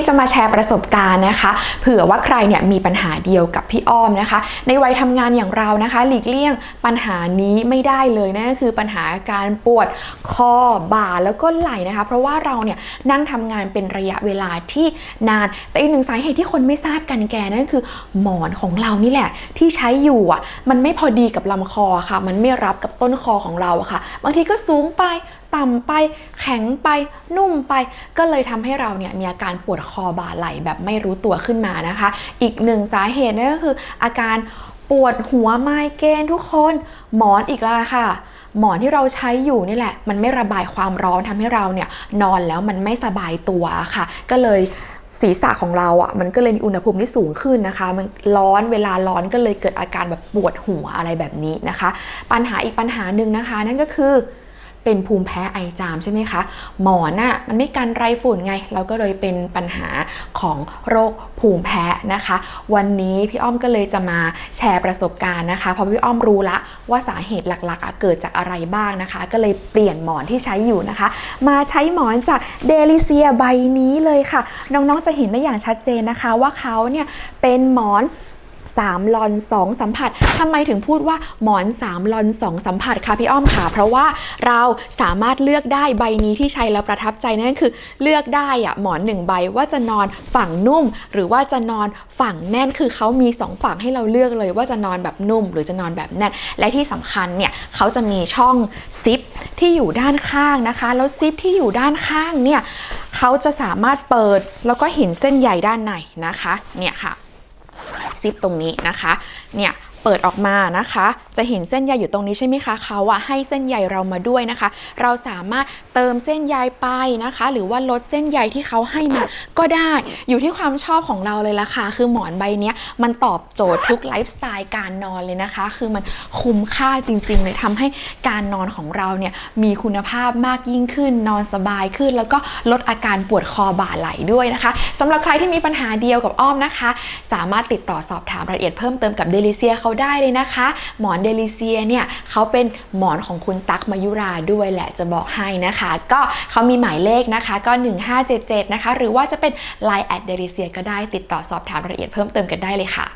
วันนี้จะมาแชร์ประสบการณ์นะคะ เผื่อว่าใครเนี่ยมีปัญหาเดียวกับพี่อ้อมนะคะ ในวัยทำงานอย่างเรานะคะ หลีกเลี่ยงปัญหานี้ไม่ได้เลยนั่นก็คือปัญหาการปวดคอบ่าแล้วก็ไหล่นะคะ เพราะว่าเราเนี่ยนั่งทำงานเป็นระยะเวลาที่นาน แต่อีกหนึ่งสาเหตุที่คนไม่ทราบกันแกนั่นก็คือหมอนของเรานี่แหละ ที่ใช้อยู่อะมันไม่พอดีกับลำคอค่ะ มันไม่รับกับต้นคอของเราอะค่ะ บางทีก็สูงไป ต่ำไป แข็งไปนุ่มไป ก็เลยทำให้เราเนี่ยมีอาการปวดคอบ่าไหล่แบบไม่รู้ตัวขึ้นมานะคะ อีกหนึ่งสาเหตุนั่นก็คือ อาการปวดหัวไมเกรนทุกคน หมอนอีกแล้วค่ะหมอนที่เราใช้อยู่นี่แหละ มันไม่ระบายความร้อนทำให้เราเนี่ยนอนแล้วมันไม่สบายตัวค่ะ ก็เลยศีรษะของเราอะมันก็เลยมีอุณหภูมิที่สูงขึ้นนะคะ มันร้อนเวลาร้อนก็เลยเกิดอาการแบบปวดหัวอะไรแบบนี้นะคะ ปัญหาอีกปัญหาหนึ่งนะคะ นั่นก็คือ เป็นภูมิแพ้ไอจามใช่ไหมคะ หมอนน่ะมันไม่กันไรฝุ่นไง เราก็เลยเป็นปัญหาของโรคภูมิแพ้นะคะ วันนี้พี่อ้อมก็เลยจะมาแชร์ประสบการณ์นะคะ เพราะพี่อ้อมรู้ละว่าสาเหตุหลักๆอะเกิดจากอะไรบ้างนะคะ ก็เลยเปลี่ยนหมอนที่ใช้อยู่นะคะ มาใช้หมอนจากเดลิเซียใบนี้เลยค่ะ น้องๆจะเห็นได้อย่างชัดเจนนะคะ ว่าเขาเนี่ยเป็นหมอน 3ลอน 2 สัมผัสทำไมถึงพูดว่าหมอน 3ลอน 2 สัมผัสคะพี่อ้อมค่ะ เพราะว่าเราสามารถเลือกได้ใบนี้ที่ใช้แล้วประทับใจนั่นคือเลือกได้อะหมอน 1 ใบว่าจะนอนฝั่งนุ่ม หรือว่าจะนอนฝั่งแน่นคือเขามี 2 ฝั่งให้เราเลือกเลยว่าจะนอนแบบนุ่ม หรือจะนอนแบบแน่น และที่สำคัญเนี่ยเขาจะมีช่องซิปที่อยู่ด้านข้างนะคะ แล้วซิปที่อยู่ด้านข้างเนี่ยเขาจะสามารถเปิดแล้วก็เห็นเส้นใยด้านในนะคะเนี่ยค่ะ ซิปตรงนี้นะคะ เนี่ย เปิดออกมานะคะ จะเห็นเส้นใยอยู่ตรงนี้ใช่ไหมคะเขาอะให้เส้นใยเรามาด้วยนะคะ เราสามารถเติมเส้นใยไปนะคะ หรือว่าลดเส้นใยที่เขาให้มาก็ได้อยู่ที่ความชอบของเราเลยละค่ะ คือหมอนใบนี้มันตอบโจทย์ทุกไลฟ์สไตล์การนอนเลยนะคะ คือมันคุ้มค่าจริงๆเลยทำให้การนอนของเราเนี่ยมีคุณภาพมากยิ่งขึ้น นอนสบายขึ้น แล้วก็ลดอาการปวดคอบ่าไหล่ด้วยนะคะสำหรับใครที่มีปัญหาเดียวกับอ้อมนะคะ สามารถติดต่อสอบถามรายละเอียดเพิ่มเติมกับเดลิเซียเขาเขาได้เลยนะคะ หมอนเดลิเซียเนี่ยเขาเป็นหมอนของคุณตั๊กมายุราด้วยแหละจะบอกให้นะคะ ก็เขามีหมายเลขนะคะก็ 1577 นะคะ หรือว่าจะเป็น Line แอดเดลิเซียก็ได้ติดต่อสอบถามรายละเอียดเพิ่มเติมกันได้เลยค่ะ